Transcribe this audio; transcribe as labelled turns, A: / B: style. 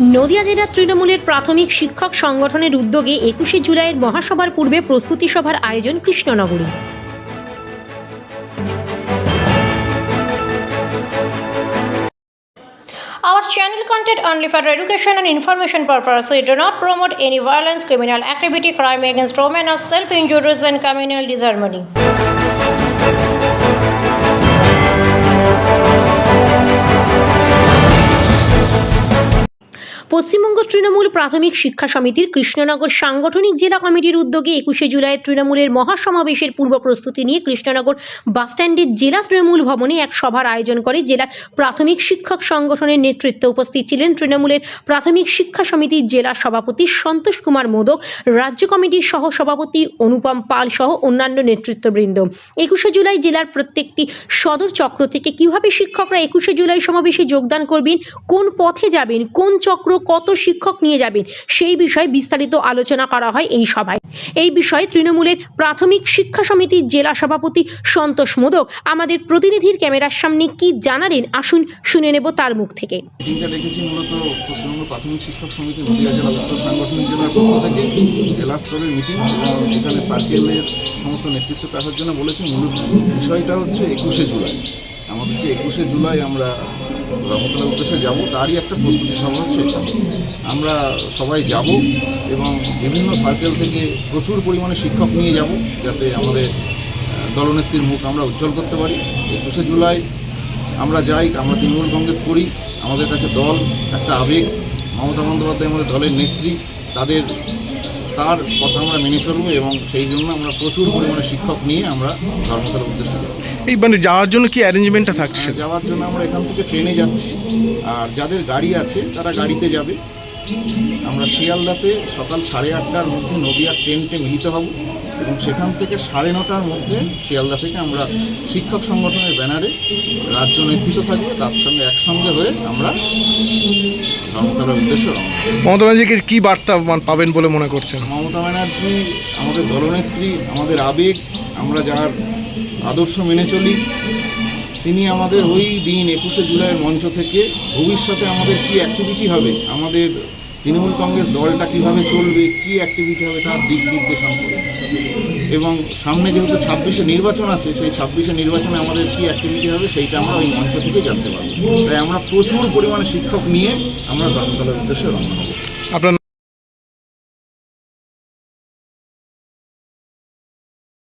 A: নদিয়া জেলার তৃণমূলের প্রাথমিক শিক্ষক সংগঠনের উদ্যোগে একুশে জুলাইয়ের মহাসভার পূর্বে প্রস্তুতি সভার আয়োজন কৃষ্ণনগরে Our channel content only for education and information purpose. We do not promote any violence, criminal activity, crime against women, or self-injuries and communal disharmony. প্রাথমিক শিক্ষা সমিতির কৃষ্ণনগর সাংগঠনিক জেলা কমিটির উদ্যোগে একুশে জুলাই তৃণমূলের মহাসমাবেশের পূর্ব প্রস্তুতি নিয়ে কৃষ্ণনগর বাসস্ট্যান্ডের জেলা তৃণমূল ভবনে এক সভার আয়োজন করে জেলার প্রাথমিক শিক্ষক সংগঠনের নেতৃত্বে উপস্থিত ছিলেন তৃণমূলের প্রাথমিক শিক্ষা সমিতির জেলা সভাপতি সন্তোষ কুমার মোদক, রাজ্য কমিটির সহ সভাপতি অনুপম পাল সহ অন্যান্য নেতৃত্ববৃন্দ। একুশে জুলাই জেলার প্রত্যেকটি সদর চক্র থেকে কীভাবে শিক্ষকরা একুশে জুলাই সমাবেশে যোগদান করবেন, কোন পথে যাবেন, কোন চক্র কত শিক্ষক নিয়ে যাবেন। সেই বিষয়ে বিস্তারিত আলোচনা করা হয় এই সভায়। এই বিষয়ে তৃণমূলের প্রাথমিক শিক্ষা সমিতির জেলা সভাপতি সন্তোষ মোদক আমাদের প্রতিনিধির ক্যামেরার সামনে কি জানালেন আসুন শুনে নেব তার মুখ থেকে।
B: প্রাথমিক শিক্ষক সমিতি নদীয়া জেলা উত্তর সাংগঠনিক জেলার পক্ষ থেকে। জেলা স্তরের মিটিং এখানে সার্কেলের সমস্ত নেতৃত্ব দেখার জন্য বলেছি। মূল বিষয়টা হচ্ছে একুশে জুলাই। আমাদের যে একুশে জুলাই আমরা রহমতলার উদ্দেশ্যে যাব, তারই একটা প্রস্তুতি সভা হচ্ছে আমরা সবাই যাব এবং বিভিন্ন সার্কেল থেকে প্রচুর পরিমাণে শিক্ষক নিয়ে যাব যাতে আমাদের দলনেত্রীর মুখ আমরা উজ্জ্বল করতে পারি। একুশে জুলাই আমরা যাই, আমরা তৃণমূল কংগ্রেস করি, আমাদের কাছে দল, একটা আবেগ। মমতা বন্দ্যোপাধ্যায় আমাদের দলের নেত্রী, তাদের তার কথা আমরা মেনে চলবো এবং সেই জন্য আমরা প্রচুর পরিমাণে শিক্ষক নিয়ে আমরা ধর্মতলার উদ্দেশ্যে যাব।
C: এই মানে যাওয়ার জন্য কি অ্যারেঞ্জমেন্টটা থাকছে?
B: যাওয়ার জন্য আমরা এখান থেকে ট্রেনে যাচ্ছি। আর যাদের গাড়ি আছে তারা গাড়িতে যাবে। আমরা শিয়ালদাতে সকাল সাড়ে আটটার মধ্যে নদীয়ার ট্রেনকে মিলিত হব এবং সেখান থেকে সাড়ে নটার মধ্যে শিয়ালদা থেকে আমরা শিক্ষক সংগঠনের ব্যানারে রাজ্য নেতৃত্ব থাকবে। তার সঙ্গে একসঙ্গে হয়ে আমরা উদ্দেশ্যে?
C: মমতা ব্যানার্জিকে কি বার্তা মান- পাবেন বলে মনে করছেন?
B: মমতা ব্যানার্জি আমাদের দলনেত্রী আমাদের আবেগ আমরা যার আদর্শ মেনে চলি তিনি আমাদের ওই দিন একুশে জুলাইয়ের মঞ্চ থেকে ভবিষ্যতে আমাদের কি অ্যাক্টিভিটি হবে আমাদের তৃণমূল কংগ্রেস দলটা কীভাবে চলবে, কি অ্যাক্টিভিটি হবে তার দিক নির্দেশন করে। এবং সামনে যেহেতু ছাব্বিশে নির্বাচন আছে, সেই ছাব্বিশে নির্বাচনে আমাদের কি অ্যাক্টিভিটি হবে সেইটা আমরা ওই মঞ্চ থেকে জানতে পারব। তাই আমরা প্রচুর পরিমাণে শিক্ষক নিয়ে আমরা ধর্মতলার উদ্দেশ্যে রান্না হব।
C: আপনার